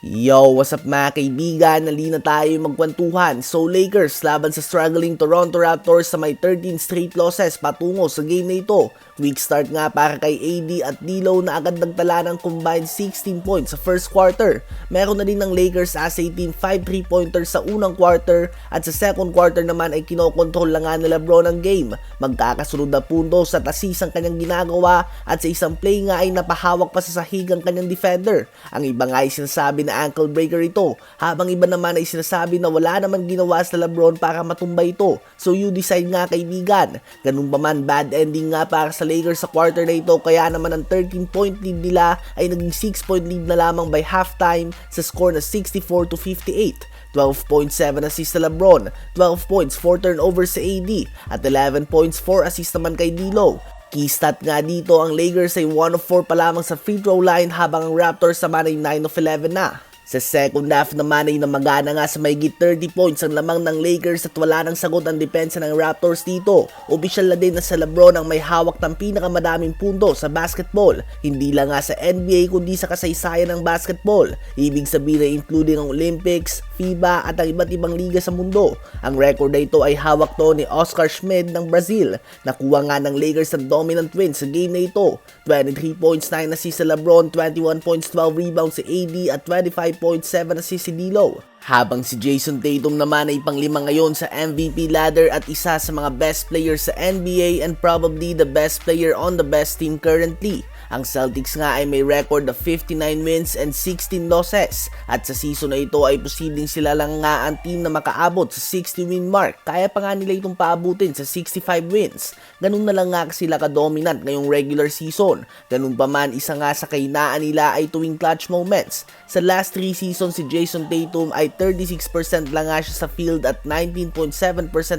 Yo, what's up mga kaibigan? Nali na tayo magkwentuhan. So Lakers laban sa struggling Toronto Raptors sa may 13 straight losses patungo sa game na ito. Weak start nga para kay AD at D'Lo na agad nagtala ng combined 16 points sa first quarter. Meron na din ng Lakers as a team 5 3-pointers sa unang quarter at sa second quarter naman ay kinokontrol lang nga ni Lebron ang game. Magkakasunod na puntos at assist ang kanyang ginagawa at sa isang play nga ay napahawak pa sa sahig ang kanyang defender. Ang iba nga ay sinasabi na ankle breaker ito habang iba naman ay sinasabi na wala naman ginawa sa Lebron para matumbay ito. So you decide nga kaibigan. Ganun pa man bad ending nga para sa Lakers sa quarter na ito kaya naman ang 13 point lead nila ay naging 6 point lead na lamang by halftime sa score na 64 to 58. 12.7 assists sa Lebron, 12 points, 4 turnovers sa AD, at 11 points, 4 assists naman kay D'Lo. Key stat nga dito ang Lakers ay 1 of 4 pa lamang sa free throw line habang ang Raptors naman ay 9 of 11 na. Sa second half naman ay namagana nga sa mayigit 30 points ang lamang ng Lakers at wala nang sagot ang depensa ng Raptors dito. Opisyal na din na sa Lebron ang may hawak ng pinakamadaming punto sa basketball. Hindi lang nga sa NBA kundi sa kasaysayan ng basketball. Ibig sabihin na including ang Olympics, FIBA at ang iba't ibang liga sa mundo. Ang record na ito ay hawak to ni Oscar Schmidt ng Brazil. Nakuha nga ng Lakers ang dominant win sa game na ito. 23 points, 9 assists sa Lebron, 21 points, 12 rebounds sa AD at 25 5.7 assist si D'Lo. Habang si Jason Tatum naman ay panglima ngayon sa MVP ladder at isa sa mga best players sa NBA and probably the best player on the best team currently. Ang Celtics nga ay may record of 59 wins and 16 losses at sa season na ito ay posibleng sila lang nga ang team na makaabot sa 60 win mark. Kaya pa nga nila itong paabutin sa 65 wins. Ganun na lang nga sila ka-dominant ngayong regular season. Ganun pa man isa nga sa kainaan nila ay tuwing clutch moments. Sa last 3 seasons si Jason Tatum ay 36% lang nga siya sa field at 19.7%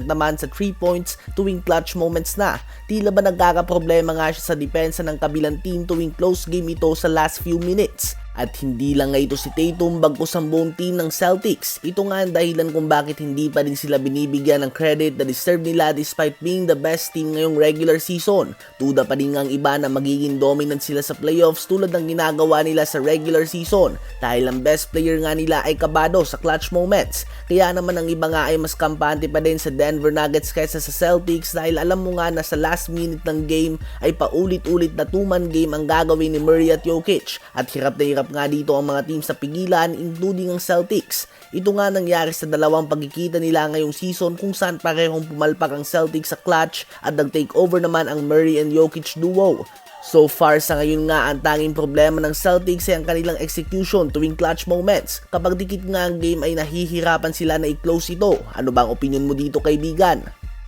naman sa 3 points tuwing clutch moments na. Tila ba nagkakaproblema nga siya sa depensa ng kabilang team tuwing close game ito sa last few minutes. At hindi lang nga ito si Tatum bagkus ang buong team ng Celtics. Ito nga ang dahilan kung bakit hindi pa rin sila binibigyan ng credit na deserve nila despite being the best team ngayong regular season. Tuda pa rin ang iba na magiging dominant sila sa playoffs tulad ng ginagawa nila sa regular season dahil ang best player nga nila ay kabado sa clutch moments. Kaya naman ang iba nga ay mas kampante pa din sa Denver Nuggets kaysa sa Celtics dahil alam mo nga na sa last minute ng game ay paulit-ulit na two-man game ang gagawin ni Murray at Jokic at hirap na hirap Hirap nga dito ang mga team sa pigilan including ang Celtics. Ito nga nangyari sa dalawang pagkikita nila ngayong season kung saan parehong pumalpak ang Celtics sa clutch at nag-take over naman ang Murray and Jokic duo. So far sa ngayon nga ang tanging problema ng Celtics ay ang kanilang execution tuwing clutch moments. Kapag dikit nga ang game ay nahihirapan sila na i-close ito. Ano bang opinion mo dito kaibigan?